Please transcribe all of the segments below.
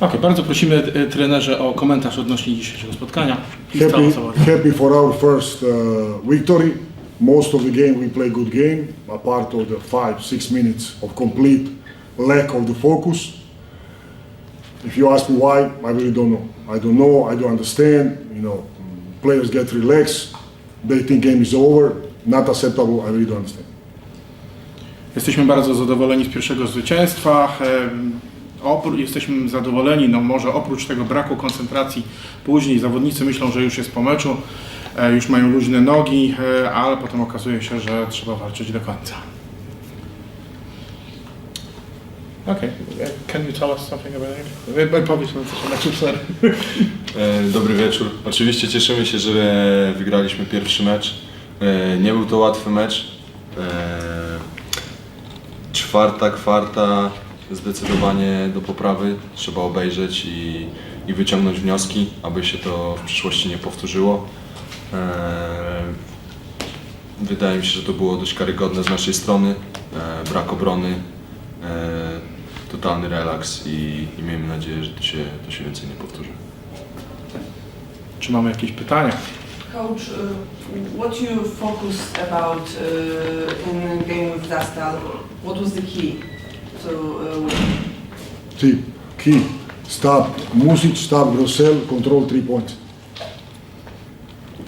Okej, bardzo prosimy e, trenerze o komentarz odnośnie dzisiejszego spotkania. I Happy, happy for our first uh, victory. Most of the game we play good game, apart of the five, six minutes of complete lack of the focus. If you ask me why, I really don't know. I don't know, I don't understand. You know, players get relaxed, they think game is over. Not acceptable, I really don't understand. Jesteśmy bardzo zadowoleni z pierwszego zwycięstwa. Em, Opró- jesteśmy zadowoleni, no może oprócz tego braku koncentracji później zawodnicy myślą, że już jest po meczu, e, już mają luźne nogi, e, ale potem okazuje się, że trzeba walczyć do końca. Okay, can you tell us something about it? E, Powiedz nam coś o meczu, sorry. Dobry wieczór. Oczywiście cieszymy się, że wygraliśmy pierwszy mecz. Nie był to łatwy mecz. Czwarta, kwarta zdecydowanie do poprawy. Trzeba obejrzeć i, i wyciągnąć wnioski, aby się to w przyszłości nie powtórzyło. E, Wydaje mi się, że to było dość karygodne z naszej strony. E, Brak obrony, e, totalny relaks i, i miejmy nadzieję, że to się, to się więcej nie powtórzy. Czy mamy jakieś pytania? Coach, uh, what you focused about uh, in game with Zastal? What was the key to uh, win? Key, stop Music, stop Grosel, control three points.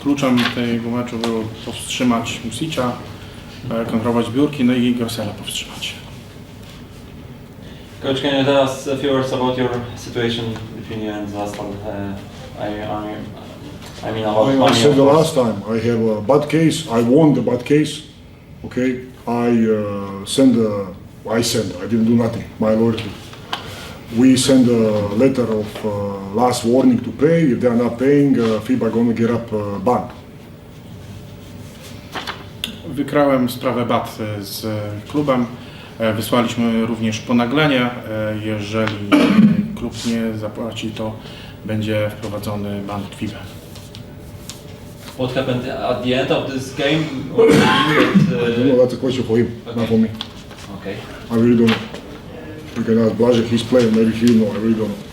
Kluczem tego meczu było powstrzymać Musicia, e, kontrolować biurki, no i Grossela powstrzymać. Coach, can you tell us a few words about your situation between you and Zastal? Uh, I, I, I mean, about I, I money, said of the course. last time, I have a bad case, I won the bad case, okay? I uh, send a, I send, I didn't do nothing, my lawyer did. We send a letter of uh, last warning to pay, if they are not paying, uh, FIBA gonna get up uh, ban. Wykrałem sprawę BAT e, z klubem. E, Wysłaliśmy również ponaglenie. E, Jeżeli e, klub nie zapłaci, to będzie wprowadzony ban FIBA. What happened at the end of this game? You I don't know, that's a question for him, not for me. Okay. I really don't know. You can ask he's player, maybe he'll know, I really don't know.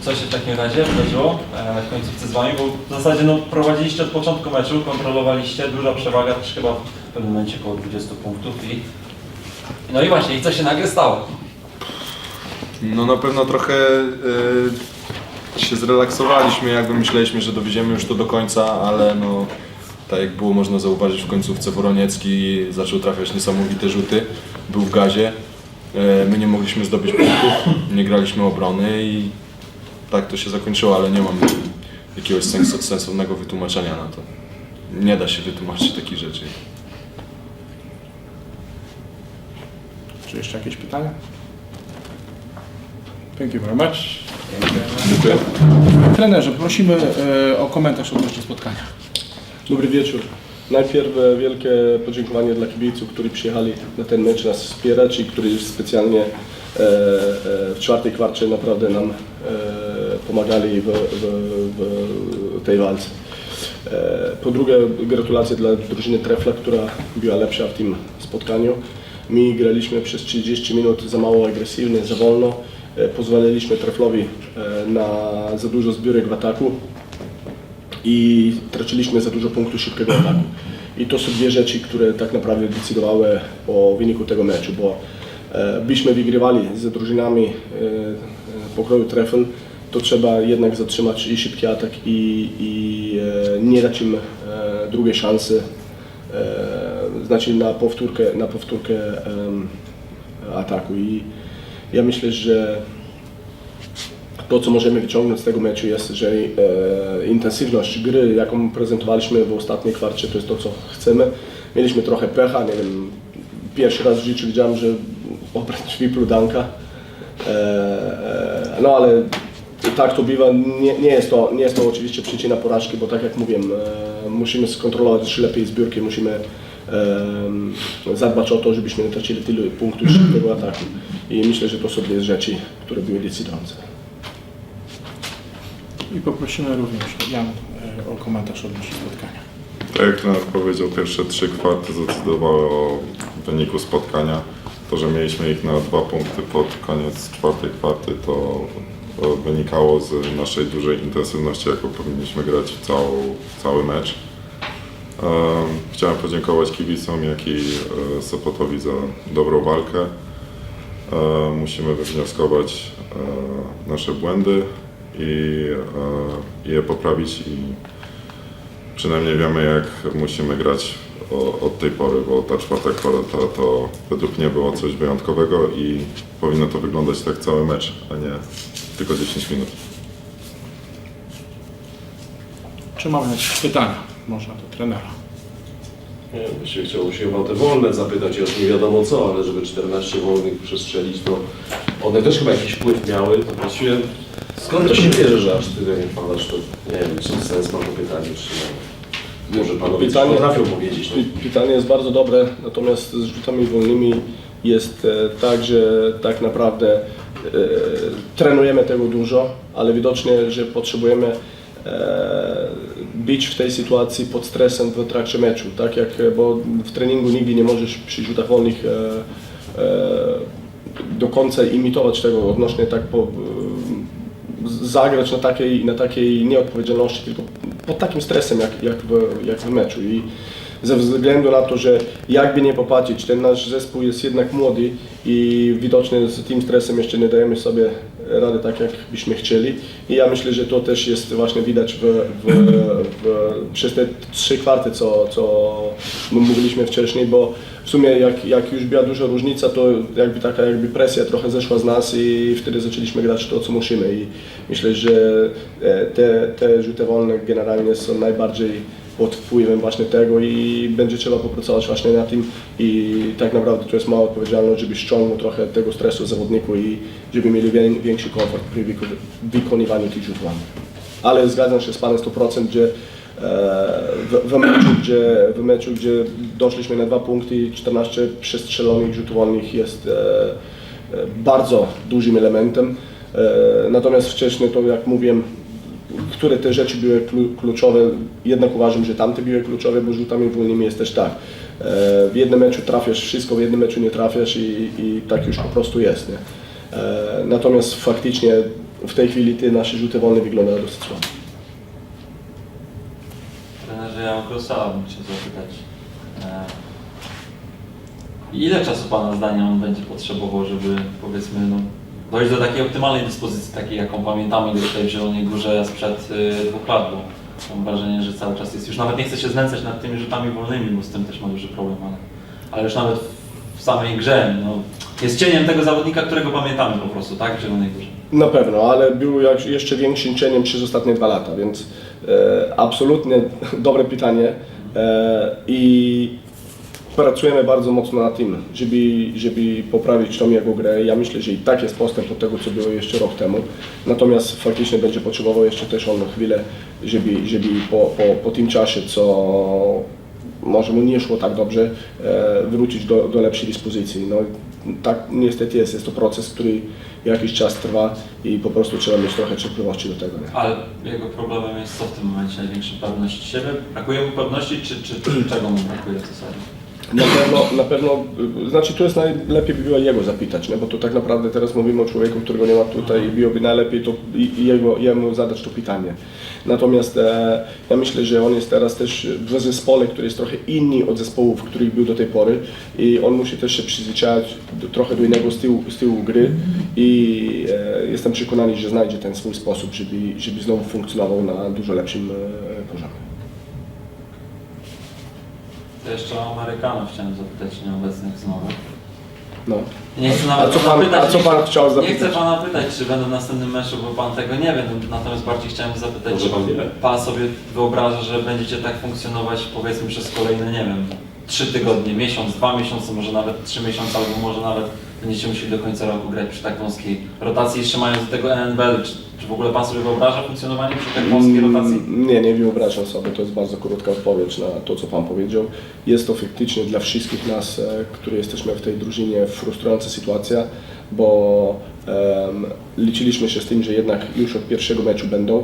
Co się w takim razie wydarzyło e, w końcówce z Wami? Bo w zasadzie no, prowadziliście od początku meczu, kontrolowaliście, duża przewaga, też chyba w pewnym momencie około 20 punktów i... No i właśnie, i co się nagle stało? No na pewno trochę e, się zrelaksowaliśmy, jakby myśleliśmy, że dowiedziemy już to do końca, ale no tak jak było można zauważyć w końcówce Woroniecki zaczął trafiać niesamowite rzuty, był w gazie. E, my nie mogliśmy zdobyć punktów, nie graliśmy obrony i tak to się zakończyło, ale nie mam jakiegoś sens, sensownego wytłumaczenia na to. Nie da się wytłumaczyć takich rzeczy. Czy jeszcze jakieś pytania? Thank you very much. Dziękuję. Trenerze, prosimy e, o komentarz odnośnie spotkania. Dobry wieczór. Najpierw e, wielkie podziękowanie dla kibiców, którzy przyjechali na ten mecz nas wspierać i którzy specjalnie e, e, w czwartej kwarcie naprawdę nam pomagali w, w, w tej walce. Po drugie gratulacje dla drużyny Trefla, która była lepsza w tym spotkaniu. My graliśmy przez 30 minut za mało agresywnie, za wolno. Pozwoliliśmy Treflowi na za dużo zbiórek w ataku i traciliśmy za dużo punktów szybkiego ataku. I to są dwie rzeczy, które tak naprawdę decydowały o wyniku tego meczu, bo e, byśmy wygrywali z drużynami e, e, pokroju Trefl, to trzeba jednak zatrzymać i szybki atak i, i nie dać im drugiej szansy, znaczy na powtórkę, na powtórkę ataku. I ja myślę, że to, co możemy wyciągnąć z tego meczu jest, że e, intensywność gry, jaką prezentowaliśmy w ostatniej kwarcie, to jest to, co chcemy. Mieliśmy trochę pecha, nie wiem, pierwszy raz w życiu widziałem, że obręcz wypluł Danka. E, e, no ale tak to bywa, nie, nie, jest to, nie jest to oczywiście przyczyna porażki, bo tak jak mówiłem, e, musimy skontrolować jeszcze lepiej zbiórki, musimy e, zadbać o to, żebyśmy nie tracili tylu punktów szybkiego ataku. I myślę, że to są dwie rzeczy, które były decydujące. I poprosimy również Jan e, o komentarz odnośnie spotkania. Tak jak trener powiedział, pierwsze trzy kwarty zdecydowały o wyniku spotkania. To, że mieliśmy ich na dwa punkty pod koniec czwartej kwarty, to to wynikało z naszej dużej intensywności, jaką powinniśmy grać całą, cały mecz. E, Chciałem podziękować kibicom, jak i e, Sopotowi za dobrą walkę. E, Musimy wywnioskować e, nasze błędy i e, je poprawić i przynajmniej wiemy jak musimy grać o, od tej pory, bo ta czwarta kwarta to według mnie było coś wyjątkowego i powinno to wyglądać tak cały mecz, a nie tylko 10 minut. Czy mamy jakieś pytania? Można do trenera. Nie wiem, Właściwie chciało się chyba o te wolne zapytać, aż nie wiadomo co, ale żeby 14 wolnych przestrzelić, to one też chyba jakiś wpływ miały, to właściwie skąd to się bierze, że aż tyle nie padasz, to nie wiem, czy sens ma to pytanie, czy. Może panowie Pytanie- potrafią powiedzieć. No. Py- Pytanie jest bardzo dobre, natomiast z rzutami wolnymi jest e, tak, że tak naprawdę e, trenujemy tego dużo, ale widocznie, że potrzebujemy e, być w tej sytuacji pod stresem w trakcie meczu, tak jak, bo w treningu nigdy nie możesz przy rzutach wolnych e, e, do końca imitować tego odnośnie tak po, zagrać na takiej, na takiej nieodpowiedzialności, tylko pod takim stresem jak, jak, w, jak w meczu. I ze względu na to, że jakby nie popatrzeć, ten nasz zespół jest jednak młody i widocznie z tym stresem jeszcze nie dajemy sobie rady tak, jak byśmy chcieli. I ja myślę, że to też jest właśnie widać w, w, w, przez te trzy kwarty, co, co mówiliśmy wcześniej, bo w sumie jak, jak już była duża różnica, to jakby taka jakby presja trochę zeszła z nas i wtedy zaczęliśmy grać to, co musimy. I myślę, że e, te, te rzuty wolne generalnie są najbardziej pod wpływem właśnie tego i będzie trzeba popracować właśnie na tym i tak naprawdę to jest mała odpowiedzialność, żeby ściągnąć trochę tego stresu zawodniku i żeby mieli wię- większy komfort przy wyko- wykonywaniu tych rzutów. Ale zgadzam się z Panem 100%, że w, w, meczu, gdzie, w meczu, gdzie doszliśmy na dwa punkty i 14 przestrzelonych rzutów wolnych jest e, e, bardzo dużym elementem. E, Natomiast wcześniej to jak mówiłem, które te rzeczy były klu- kluczowe, jednak uważam, że tamte były kluczowe, bo rzutami wolnymi jest też tak. W jednym meczu trafiasz wszystko, w jednym meczu nie trafiasz i, i tak już po prostu jest. Nie? Natomiast faktycznie w tej chwili te nasze rzuty wolne wyglądają dosyć słabo. O Krosala zapytać. E, ile czasu Pana zdaniem on będzie potrzebował, żeby powiedzmy no, dojść do takiej optymalnej dyspozycji, takiej jaką pamiętamy go tutaj w Zielonej Górze sprzed y, dwóch lat, bo mam wrażenie, że cały czas jest już, nawet nie chcę się znęcać nad tymi rzutami wolnymi, bo z tym też ma duży problem, ale, ale już nawet w samej grze no, jest cieniem tego zawodnika, którego pamiętamy po prostu, tak, w Zielonej Górze. Na pewno, ale był jeszcze większym cieniem przez ostatnie dwa lata, więc absolutnie dobre pytanie e, i pracujemy bardzo mocno nad tym, żeby, żeby poprawić tą jego grę. Ja myślę, że i tak jest postęp od tego, co było jeszcze rok temu. Natomiast faktycznie będzie potrzebował jeszcze też on chwilę, żeby, żeby po, po, po tym czasie, co może mu nie szło tak dobrze, e, wrócić do, do lepszej dyspozycji. No, tak niestety jest, jest to proces, który jakiś czas trwa i po prostu trzeba mieć trochę cierpliwości do tego. Nie? Ale jego problemem jest co w tym momencie? Największa pewność siebie? Brakuje mu pewności, czy, czy, czy czego mu brakuje w zasadzie? Na pewno, na pewno, znaczy tu jest najlepiej by było jego zapytać, nie? bo to tak naprawdę teraz mówimy o człowieku, którego nie ma tutaj i byłoby najlepiej to jego, jemu zadać to pytanie. Natomiast e, ja myślę, że on jest teraz też w zespole, który jest trochę inny od zespołów, w których był do tej pory i on musi też się przyzwyczajać do, trochę do innego stylu, stylu gry i e, jestem przekonany, że znajdzie ten swój sposób, żeby, żeby znowu funkcjonował na dużo lepszym e, poziomie. To jeszcze o Amerykanów chciałem zapytać, nieobecnych znowu. No. Nie chcę A nawet co pan- zapytać, a co pan chciał Nie zapytać? chcę pana pytać, czy będę w następnym meczu, bo pan tego nie wie, no, natomiast bardziej chciałem zapytać, Może czy pan wie? pan sobie wyobraża, że będziecie tak funkcjonować powiedzmy przez kolejne, nie wiem, trzy tygodnie, miesiąc, dwa miesiące, może nawet trzy miesiące, albo może nawet będziecie musieli do końca roku grać przy tak wąskiej rotacji, jeszcze mając do tego NNBL. Czy, czy w ogóle pan sobie wyobraża funkcjonowanie przy tak wąskiej rotacji? Mm, Nie, nie wyobrażam sobie, to jest bardzo krótka odpowiedź na to, co Pan powiedział. Jest to faktycznie dla wszystkich nas, e, którzy jesteśmy w tej drużynie, frustrująca sytuacja, bo em, liczyliśmy się z tym, że jednak już od pierwszego meczu będą.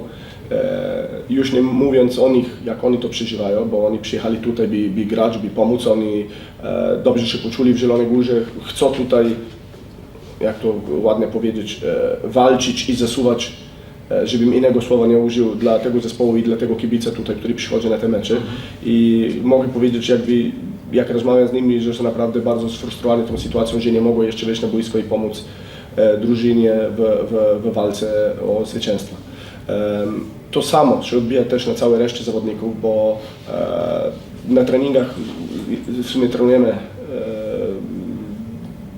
E, już nie mówiąc o nich, jak oni to przeżywają, bo oni przyjechali tutaj, by, by grać, by pomóc, oni e, dobrze się poczuli w Zielonej Górze, chcą tutaj jak to ładnie powiedzieć, e, walczyć i zasuwać, żebym innego słowa nie użył, dla tego zespołu i dla tego kibica tutaj, który przychodzi na te mecze. I mogę powiedzieć, jakby, jak rozmawiam z nimi, że są naprawdę bardzo sfrustrowani tą sytuacją, że nie mogą jeszcze wejść na boisko i pomóc drużynie w, w, w walce o zwycięstwo. To samo odbija też na całej reszcie zawodników, bo e, na treningach w sumie trenujemy e,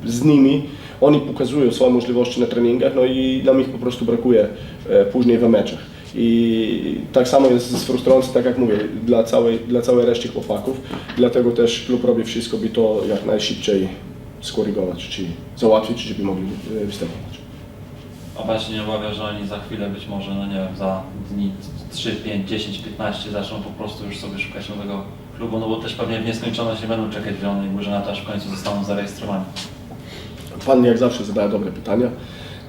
z nimi, oni pokazują swoje możliwości na treningach, no i nam ich po prostu brakuje e, później w meczach. I tak samo jest sfrustrujące, tak jak mówię, dla całej, dla całej reszty chłopaków. Dlatego też klub robi wszystko, by to jak najszybciej skorygować, czy załatwić, żeby mogli występować. A właśnie nie obawia, że oni za chwilę być może, no nie wiem, za dni 3, 5, 10, 15 zaczną po prostu już sobie szukać nowego klubu, no bo też pewnie w nieskończoność nie będą czekać w Zielonej Górze na to, aż w końcu zostaną zarejestrowani. Pan jak zawsze zadaje dobre pytania.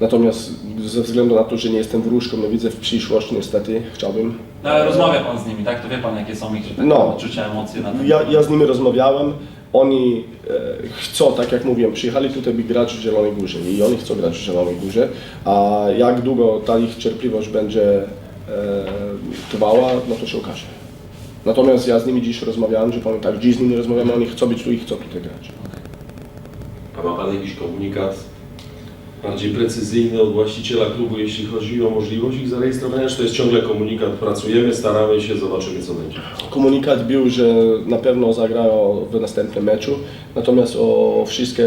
Natomiast ze względu na to, że nie jestem wróżką, nie widzę w przyszłości niestety, chciałbym. No ale rozmawia Pan z nimi, tak? To wie Pan jakie są ich tak No. odczucia, emocje na ten Ja, ja z nimi rozmawiałem, oni e, chcą, tak jak mówiłem, przyjechali tutaj, by grać w Zielonej Górze i oni chcą grać w Zielonej Górze, a jak długo ta ich cierpliwość będzie e, trwała, no to się okaże. Natomiast ja z nimi dziś rozmawiałem, że powiem tak, dziś z nimi rozmawiamy, oni chcą być tu i chcą tutaj grać. A ma Pan jakiś komunikat bardziej precyzyjny od właściciela klubu, jeśli chodzi o możliwość ich zarejestrowania, czy to jest ciągle komunikat, pracujemy, staramy się, zobaczymy co będzie. Komunikat był, że na pewno zagrają w następnym meczu, natomiast o wszystkie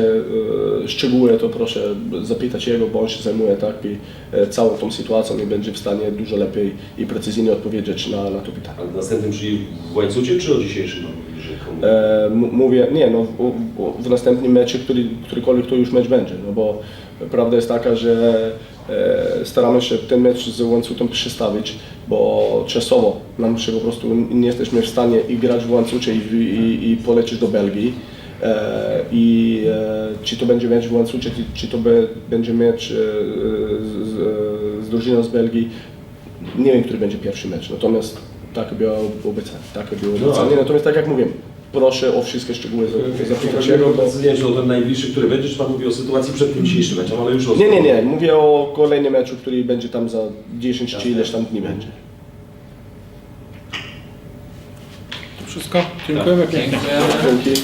e, szczegóły to proszę zapytać jego, bo on się zajmuje tak, i, e, całą tą sytuacją i będzie w stanie dużo lepiej i precyzyjnie odpowiedzieć na, na to pytanie. A następnym, czyli w łańcucie, czy o dzisiejszym? E, m- mówię, nie, no w, w, w następnym meczu, który, którykolwiek to już mecz będzie, no bo prawda jest taka, że e, staramy się ten mecz z łańcutem przestawić, bo czasowo nam się po prostu nie jesteśmy w stanie i grać w łańcucie i, i, i polecieć do Belgii. E, I e, czy to będzie mecz w łańcucie, czy, to będzie mecz z, z, drużyną z Belgii, nie wiem, który będzie pierwszy mecz, natomiast tak było obiecane, tak było No, obiecane. ale- Natomiast tak jak mówię, proszę o wszystkie szczegóły za- zapytać Chodzi jego, o bo... precyzyjnie, czy o ten najbliższy, który będzie, czy Pan mówi o sytuacji przed tym dzisiejszym meczem, ale już o Nie, nie, nie, mówię o kolejnym meczu, który będzie tam za 10 czy ileś tam dni będzie. To wszystko. Dziękujemy pięknie. Dziękujemy. Dzięki.